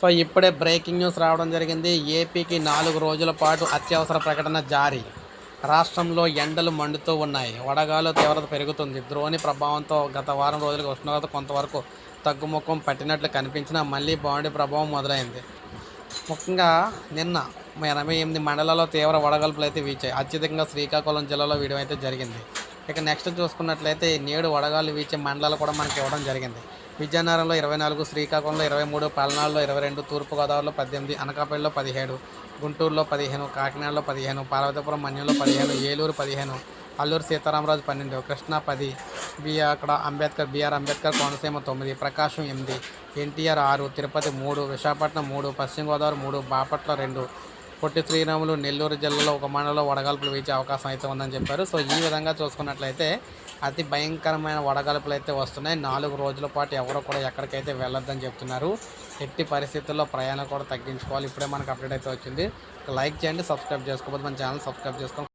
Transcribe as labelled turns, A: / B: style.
A: So ఇప్పుడే breaking news రావడం జరిగింది. ఏపీకి నాలుగు రోజుల పాటు అత్యవసర ప్రకటన జారీ. రాష్ట్రంలో ఎండలు మండుతూ ఉన్నాయి. వడగాలు తీవ్రత పెరుగుతుంది. ద్రోణి ప్రభావంతో గత వారం రోజులుగా ఉష్ణోగ్రత కొంతవరకు తగ్గుముఖం పట్టినట్లు కనిపించినా మళ్ళీ బాండి ప్రభావం మొదలైంది. ముఖ్యంగా నిన్న ఎనభై ఎనిమిది మండలాల్లో తీవ్ర వడగల్పులు అయితే వీచాయి. అత్యధికంగా శ్రీకాకుళం జిల్లాలో వీడమైతే అయితే జరిగింది. ఇక నెక్స్ట్ చూసుకున్నట్లయితే నేడు వడగాలు వీచే మండలాలు కూడా మనకి ఇవ్వడం జరిగింది. విజయనగరంలో ఇరవై నాలుగు శ్రీకాకుళంలో ఇరవై మూడు పల్నాడులో ఇరవై రెండు తూర్పుగోదావరిలో పద్దెనిమిది అనకాపల్లిలో పదిహేడు గుంటూరులో పదిహేను కాకినాడలో పదిహేను పార్వతీపురం మన్యంలో పదిహేను ఏలూరు పదిహేను అల్లూరు సీతారామరాజు పన్నెండు కృష్ణా పది బి అక్కడ అంబేద్కర్ బీఆర్ అంబేద్కర్ కోనసీమ తొమ్మిది ప్రకాశం ఎనిమిది ఎన్టీఆర్ ఆరు తిరుపతి మూడు విశాఖపట్నం మూడు పశ్చిమ గోదావరి మూడు బాపట్ల రెండు పొట్టి శ్రీరాములు నెల్లూరు జిల్లాలో ఒక మండలంలో వడగాల్పులు వీచే అవకాశం అయితే ఉందని చెప్పారు. సో ఈ విధంగా చూసుకున్నట్లయితే అతి భయంకరమైన వడగాల్పులు అయితే వస్తున్నాయి. నాలుగు రోజుల పాటు ఎవరు కూడా ఎక్కడికైతే వెళ్ళొద్దని చెప్తున్నారు. ఎట్టి పరిస్థితుల్లో ప్రయాణం కూడా తగ్గించుకోవాలి. ఇప్పుడే మనకు అప్డేట్ అయితే వచ్చింది. లైక్ చేయండి సబ్స్క్రైబ్ చేసుకోకపోతే మన ఛానల్ సబ్స్క్రైబ్ చేసుకోండి.